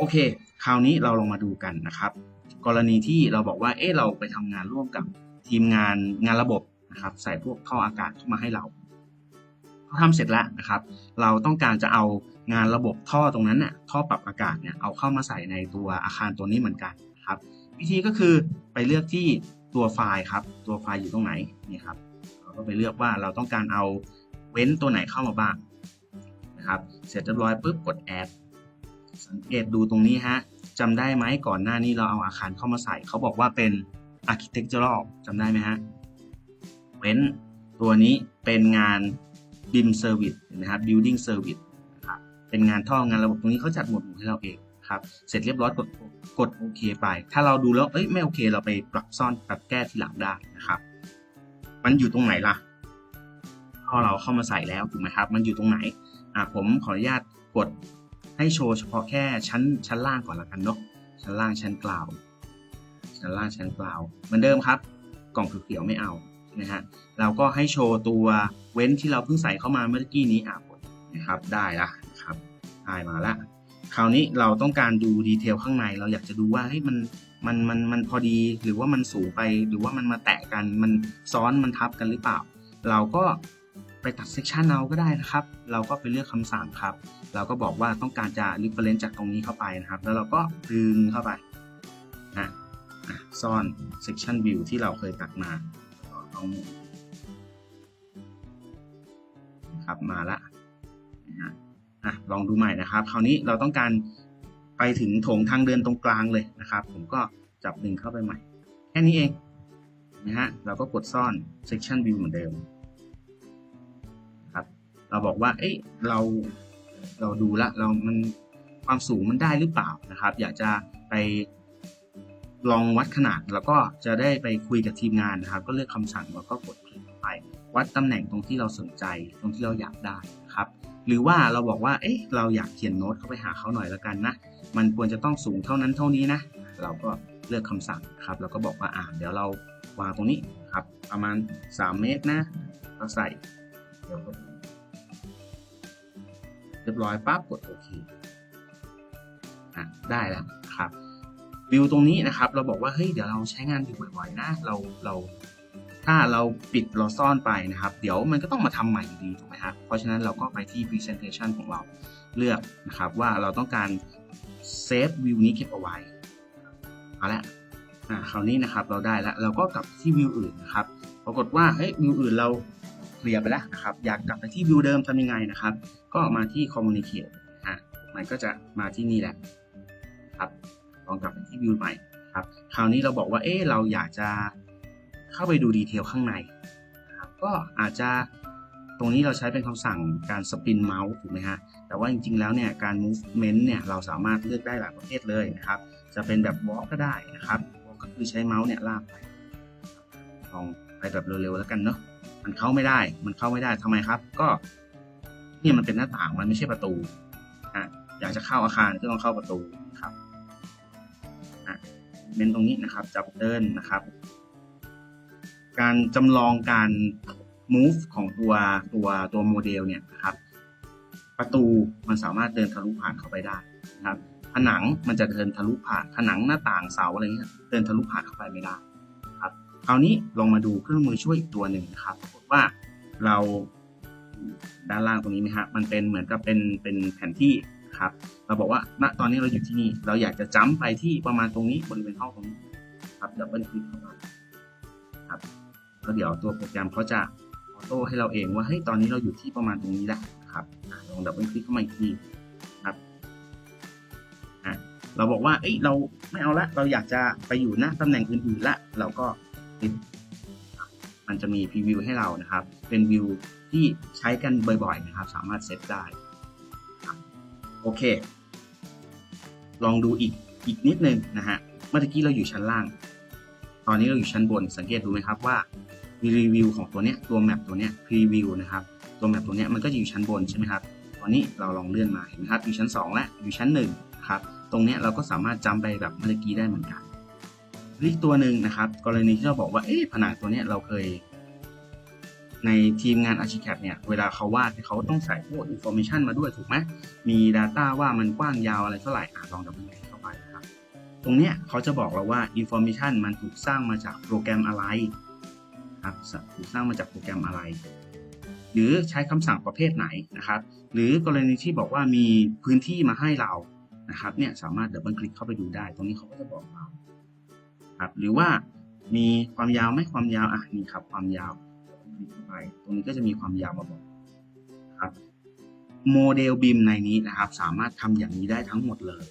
โอเค คราวนี้เราลงมาดูกันนะครับ กรณีที่เราบอกว่าเอ๊ะเราไปทำงานร่วมกับทีมงานงานระบบนะครับ ใส่พวกท่ออากาศเข้ามาให้เราพอทำเสร็จแล้วนะครับ เราต้องการจะเอางานระบบท่อตรงนั้นน่ะท่อปรับอากาศเนี่ยเอาเข้ามาใส่ในตัวอาคารตัวนี้เหมือนกันนะครับ วิธีก็คือไปเลือกที่ตัวไฟล์ครับ ตัวไฟล์อยู่ตรงไหนนี่ครับเราก็ไปเลือกว่าเราต้องการเอาเว้นตัวไหนเข้ามาบ้างนะครับ เสร็จเรียบร้อยปุ๊บกด add สังเกตดูตรงนี้ฮะจำได้ไหมก่อนหน้านี้เราเอาอาคารเข้ามาใส่ เขาบอกว่าเป็น architectural จำได้ไหมฮะเว้นตัวนี้เป็นงาน BIM service นะครับ building service นะครับเป็นงานท่องานระบบตรงนี้เขาจัดหมวดหมู่ให้เราเองครับเสร็จเรียบร้อยกดกดโอเคไป ถ้าเราดูแล้วเอ้ยไม่โอเค เราไปปรับซ่อนปรับแก้ทีหลังได้นะครับ มันอยู่ตรงไหนล่ะพอเราเข้ามาใส่แล้วถูกไหมครับ มันอยู่ตรงไหนอะผมขออนุญาตกด ให้โชว์เฉพาะแค่ชั้นชั้นล่างก่อนละกันเนาะชั้นล่างชั้นกล่าว ชั้นล่างชั้นกล่าว เหมือนเดิมครับ กล่องเขียวๆไม่เอานะฮะเราก็ให้โชว์ตัวเว้นที่เราเพิ่งใส่เข้ามาเมื่อกี้นี้อะกดนะครับได้ละนะครับได้มาละคราวนี้เราต้องการดูดีเทลข้างใน เราอยากจะดูว่าเฮ้ยมันมันมันมันพอดีหรือว่ามันสูงไปหรือว่ามันมาแตะกันมันซ้อนมันทับกันหรือเปล่า เราก็ ไปตัดเซกชันเอาก็ได้นะครับ เราก็ไปเลือกคำสั่งครับ เราก็บอกว่าต้องการจะ reference จากตรงนี้เข้าไปนะครับ แล้วเราก็ดึงเข้าไปนะอะซ่อน section view ที่เราเคยตัดมาเอาครับมาละนะฮะอะลองดูใหม่นะครับ คราวนี้เราต้องการไปถึงโถงทางเดินตรงกลางเลยนะครับ ผมก็จับดึงเข้าไปใหม่ แค่นี้เองนะฮะเราก็กดซ่อน section view เหมือนเดิม เราบอกว่า เอ้ยเราเราดูละเรามันความสูงมันได้หรือเปล่านะครับ อยากจะไปลองวัดขนาดแล้วก็จะได้ไปคุยกับทีมงานนะครับ ก็เลือกคำสั่งแล้วก็กดคลิกไป วัดตำแหน่งตรงที่เราสนใจตรงที่เราอยากได้นะครับ หรือว่าเราบอกว่า เอ๊ะเราอยากเขียนโน้ตเข้าไปหาเขาหน่อยแล้วกันนะ มันควรจะต้องสูงเท่านั้นเท่านี้นะ เราก็เลือกคำสั่งครับ แล้วก็บอกว่าอ่าเดี๋ยวเราวางตรงนี้ครับ ประมาณ 3 เมตรนะ ก็ใส่เดี๋ยวก็ รียบร้อยปั๊บกดโอเคอะได้แล้วครับวิวตรงนี้นะครับ เราบอกว่าเฮ้ยเดี๋ยวเราใช้งานอยู่บ่อยๆนะเราเรา ถ้าเราปิดเราซ่อนไปนะครับ เดี๋ยวมันก็ต้องมาทำใหม่ดีถูกไหมครับเพราะฉะนั้นเราก็ไปที่ presentation ของเราเลือกนะครับว่าเราต้องการเซฟวิวนี้เก็บเอาไว้เอาละอ่าคราวนี้นะครับเราได้แล้วเราก็กลับที่วิวอื่นนะครับ ปรากฏว่าเฮ้ยวิวอื่นเรา เคลียร์ไปแล้วนะครับ อยากกลับไปที่วิวเดิมทำยังไงนะครับ ก็มาที่ communicate อะมันก็จะมาที่นี่แหละครับลองกลับไปที่วิวใหม่ครับ คราวนี้เราบอกว่าเอ๊เราอยากจะเข้าไปดูดีเทลข้างในครับก็อาจจะตรงนี้เราใช้เป็นคำสั่งการสปินเมาส์ถูกไหมฮะ แต่ว่าจริง ๆ แล้วเนี่ยการ movement เนี่ยเราสามารถเลือกได้หลายประเภทเลยนะครับ จะเป็นแบบ walk ก็ได้นะครับ walk ก็คือใช้เมาส์เนี่ยลากไปลองไปแบบเร็วๆแล้วกันเนาะ มันเข้าไม่ได้ มันเข้าไม่ได้ทำไมครับ ก็นี่มันเป็นหน้าต่างมันไม่ใช่ประตูอะอยากจะเข้าอาคารก็ต้องเข้าประตูครับอะเป็นตรงนี้นะครับจับเดินนะครับ การจำลองการ move ของตัวตัวตัวโมเดลเนี่ยนะครับ ประตูมันสามารถเดินทะลุผ่านเข้าไปได้นะครับผนังมันจะเดินทะลุผ่านผนังหน้าต่างเสาอะไรเงี้ยเดินทะลุผ่านเข้าไปไม่ได้ ราวนี้ลองมาดูเครื่องมือช่วยอีกตัวหนึ่งนะครับปรากฏว่าเราด้านล่างตรงนี้ไหมครับมันเป็นเหมือนกับเป็นเป็นแผนที่ครับเราบอกว่าณตอนนี้เราอยู่ที่นี่ เราอยากจะจ้ำไปที่ประมาณตรงนี้บริเวณห้องตรงนี้ครับดับเบิลคลิกเข้ามาครับแล้วเดี๋ยวตัวโปรแกรมเขาจะออโต้ให้เราเองว่าเฮ้ยตอนนี้เราอยู่ที่ประมาณตรงนี้แหละครับลองดับเบิลคลิกเข้ามาอีกทีครับเราบอกว่าเอ้ยเราไม่เอาละเราอยากจะไปอยู่น้าตำแหน่งอื่นๆละเราก็ มันจะมีพรีวิวให้เรานะครับ เป็นวิวที่ใช้กันบ่อยๆนะครับ สามารถเซตได้โอเค ลองดูอีกอีกนิดนึงนะฮะเมื่อกี้เราอยู่ชั้นล่าง ตอนนี้เราอยู่ชั้นบน สังเกตดูไหมครับว่ามีรีวิวของตัวเนี้ยตัวแมปตัวเนี้ยพรีวิวนะครับตัวแมปตัวเนี้ยมันก็จะอยู่ชั้นบนใช่ไหมครับตอนนี้เราลองเลื่อนมาเห็นไหมครับอยู่ชั้น 2 และอยู่ชั้น1ครับตรงเนี้ยเราก็สามารถจำไปแบบเมื่อกี้ได้เหมือนกัน อีกตัวหนึ่งนะครับ กรณีที่เราบอกว่าเอ๊ะผนังตัวเนี้ยเราเคย ในทีมงาน Archicad เนี่ย เวลาเขาวาดเขาต้องใส่พวก information มาด้วยถูกไหมมี Data ว่ามันกว้างยาวอะไรเท่าไหร่อะลองดับเบิลคลิกเข้าไปนะครับ ตรงเนี้ยเขาจะบอกเราว่า information มันถูกสร้างมาจากโปรแกรมอะไรครับถูกสร้างมาจากโปรแกรมอะไร หรือใช้คำสั่งประเภทไหนนะครับ หรือกรณีที่บอกว่ามีพื้นที่มาให้เรานะครับเนี่ยสามารถดับเบิลคลิกเข้าไปดูได้ ตรงนี้เขาก็จะบอกเรา ครับหรือว่ามีความยาวไหมความยาวอะนี่ครับความยาวไปตรงนี้ก็จะมีความยาวมาบอกครับโมเดลบิมในนี้นะครับ สามารถทำอย่างนี้ได้ทั้งหมดเลย